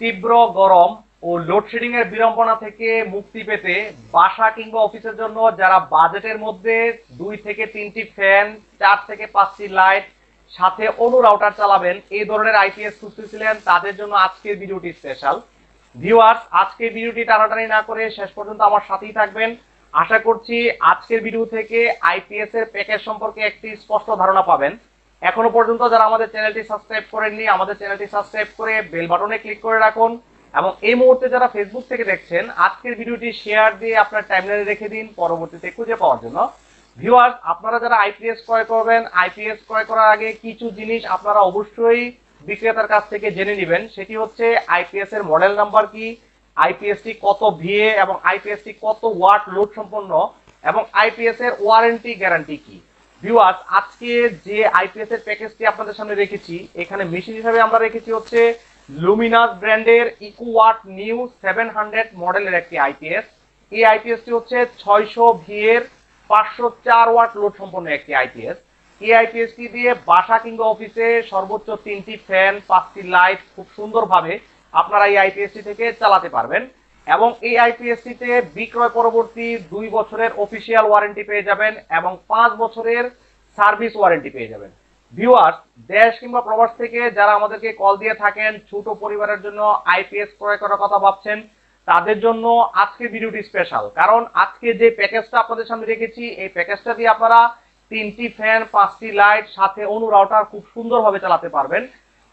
তীব্র গরম ও লোডশেডিং এর বিড়ম্বনা থেকে মুক্তি পেতে বাসা কিংবা অফিসের জন্য যারা বাজেটের মধ্যে দুই থেকে তিনটি ফ্যান, চার থেকে পাঁচটি লাইট, সাথে অনু রাউটার চালাবেন, এই ধরনের আইপিএস খুঁজতেছিলেন, তাদের জন্য আজকের ভিডিওটি স্পেশাল ভিউয়ার্স আজকের ভিডিওটি টানাটানি না করে শেষ পর্যন্ত আমার সাথেই থাকবেন। আশা করছি আজকের ভিডিও থেকে আইপিএস এর প্যাকেজ সম্পর্কে একটি স্পষ্ট ধারণা পাবেন। এখনও পর্যন্ত যারা আমাদের চ্যানেলটি সাবস্ক্রাইব করেননি, আমাদের চ্যানেলটি সাবস্ক্রাইব করে বেল বাটনে ক্লিক করে রাখুন এবং এই মুহূর্তে যারা ফেসবুক থেকে দেখছেন, আজকের ভিডিওটি শেয়ার দিয়ে আপনার টাইমলাইনে রেখে দিন, পরবর্তীতে খুঁজে পাওয়ার জন্য। ভিউয়ার্স আপনারা যারা আইপিএস ক্রয় করবেন আইপিএস ক্রয় করার আগে কিছু জিনিস আপনারা অবশ্যই বিক্রেতার কাছ থেকে জেনে নেবেন। সেটি হচ্ছে আইপিএস এর মডেল নাম্বার কি আইপিএসটি কত ভিএ এবং আইপিএসটি কত ওয়াট লোড সম্পন্ন এবং আইপিএস এর ওয়ারেন্টি গ্যারান্টি কি। ভিউয়ার্স আজকে যে আইপিএস এর প্যাকেজটি আপনাদের সামনে রেখেছি, এখানে মেশিন হিসাবে আমরা রেখেছি হচ্ছে লুমিনাস ব্র্যান্ডের ইকুওয়াট নিউ সেভেন হান্ড্রেড মডেলের একটি আইপিএস এই আইপিএসটি হচ্ছে ছয়শো ভিএর পাঁচশো চার ওয়াট লোড সম্পন্ন একটি আইপিএস এই আইপিএসটি দিয়ে বাসা কিংবা অফিসে সর্বোচ্চ তিনটি ফ্যান পাঁচটি লাইট খুব সুন্দরভাবে আপনারা এই আইপিএসটি থেকে চালাতে পারবেন। এবং এই আইপিএসটিতে বিক্রয় পরবর্তী দুই বছরের অফিসিয়াল ওয়ারেন্টি পেয়ে যাবেন এবং পাঁচ বছরের সার্ভিস ওয়ারেন্টি পেয়ে যাবেন। ভিউয়ার্স দেশ কিংবা প্রবাস থেকে যারা আমাদেরকে কল দিয়ে থাকেন, ছোট পরিবারের জন্য আইপিএস ক্রয় করার কথা ভাবছেন, তাদের জন্য আজকে ভিডিওটি স্পেশাল কারণ আজকে যে প্যাকেজটা আপনাদের সামনে রেখেছি, এই প্যাকেজটা দিয়ে আপনারা তিনটি ফ্যান পাঁচটি লাইট সাথে অনু রাউটার খুব সুন্দরভাবে চালাতে পারবেন।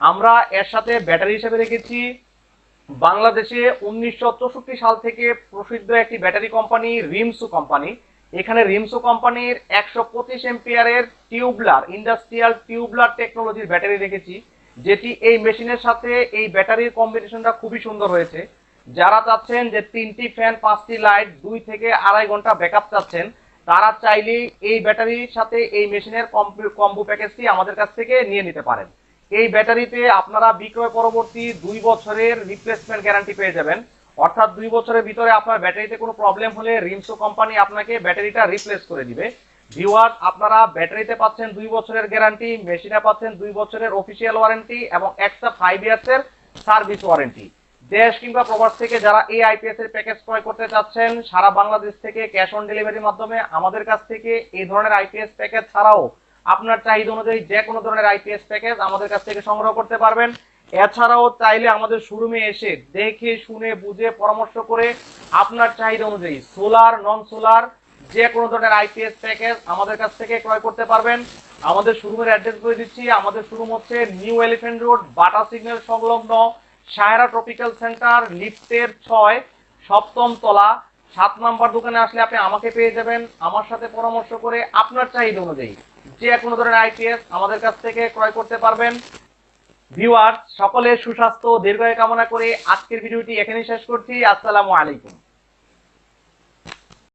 আমরা এর সাথে ব্যাটারি হিসেবে রেখেছি বাংলাদেশে উনিশশো চৌষট্টি সাল থেকে প্রসিদ্ধ একটি ব্যাটারি কোম্পানি, রিমসু কোম্পানি। এখানে রিমসু কোম্পানির একশো পঁচিশ এম্পিয়ারের টিউবলার, ইন্ডাস্ট্রিয়াল টিউবলার টেকনোলজির ব্যাটারি রেখেছি, যেটি এই মেশিনের সাথে এই ব্যাটারির কম্বিনেশনটা খুবই সুন্দর হয়েছে। যারা চাচ্ছেন যে তিনটি ফ্যান, পাঁচটি লাইট, দুই থেকে আড়াই ঘণ্টা ব্যাকআপ চাচ্ছেন, তারা চাইলেই এই ব্যাটারির সাথে এই মেশিনের কম্বো প্যাকেজটি আমাদের কাছ থেকে নিয়ে নিতে পারেন। এই ব্যাটারিতে আপনারা বিক্রয় পরবর্তী দুই বছরের রিপ্লেসমেন্ট গ্যারান্টি পেয়ে যাবেন। অর্থাৎ দুই বছরের ভিতরে আপনার ব্যাটারিতে কোনো প্রবলেম হলে রিমসো কোম্পানি আপনাকে ব্যাটারিটা রিপ্লেস করে দিবে। ভিউয়ার আপনারা ব্যাটারিতে পাচ্ছেন দুই বছরের গ্যারান্টি মেশিনে পাচ্ছেন দুই বছরের অফিসিয়াল ওয়ারেন্টি এবং এক্সট্রা ফাইভ ইয়ার্সের সার্ভিস ওয়ারেন্টি দেশ কিংবা প্রবাস থেকে যারা এই আইপিএস এর প্যাকেজ ক্রয় করতে চাচ্ছেন, সারা বাংলাদেশ থেকে ক্যাশ অন ডেলিভারির মাধ্যমে আমাদের কাছ থেকে এই ধরনের আইপিএস প্যাকেজ ছাড়াও আপনার চাহিদা অনুযায়ী যে কোনো ধরনের আইপিএস প্যাকেজ আমাদের কাছ থেকে সংগ্রহ করতে পারবেন। এছাড়াও চাইলে আমাদের শোরুমে এসে দেখে, শুনে, বুঝে, পরামর্শ করে আপনার চাহিদা অনুযায়ী সোলার নন সোলার যে কোনো ধরনের আইপিএস প্যাকেজ আমাদের কাছ থেকে ক্রয় করতে পারবেন। আমাদের শোরুমের অ্যাড্রেস করে দিচ্ছি। আমাদের শোরুম হচ্ছে new elephant road Bata signal সংলগ্ন সায়রা ট্রপিক্যাল সেন্টার লিফটের ছয়, সপ্তম তলা সাত নাম্বার দোকানে আসলে আপনি আমাকে পেয়ে যাবেন। আমার সাথে পরামর্শ করে আপনার চাহিদা অনুযায়ী যে কোনো ধরনের আইপিএস আমাদের কাছ থেকে ক্রয় করতে পারবেন। ভিউয়ার্স সকলের সুস্বাস্থ্য, দীর্ঘায় কামনা করে আজকের ভিডিওটি এখানেই শেষ করছি। আসসালামু আলাইকুম।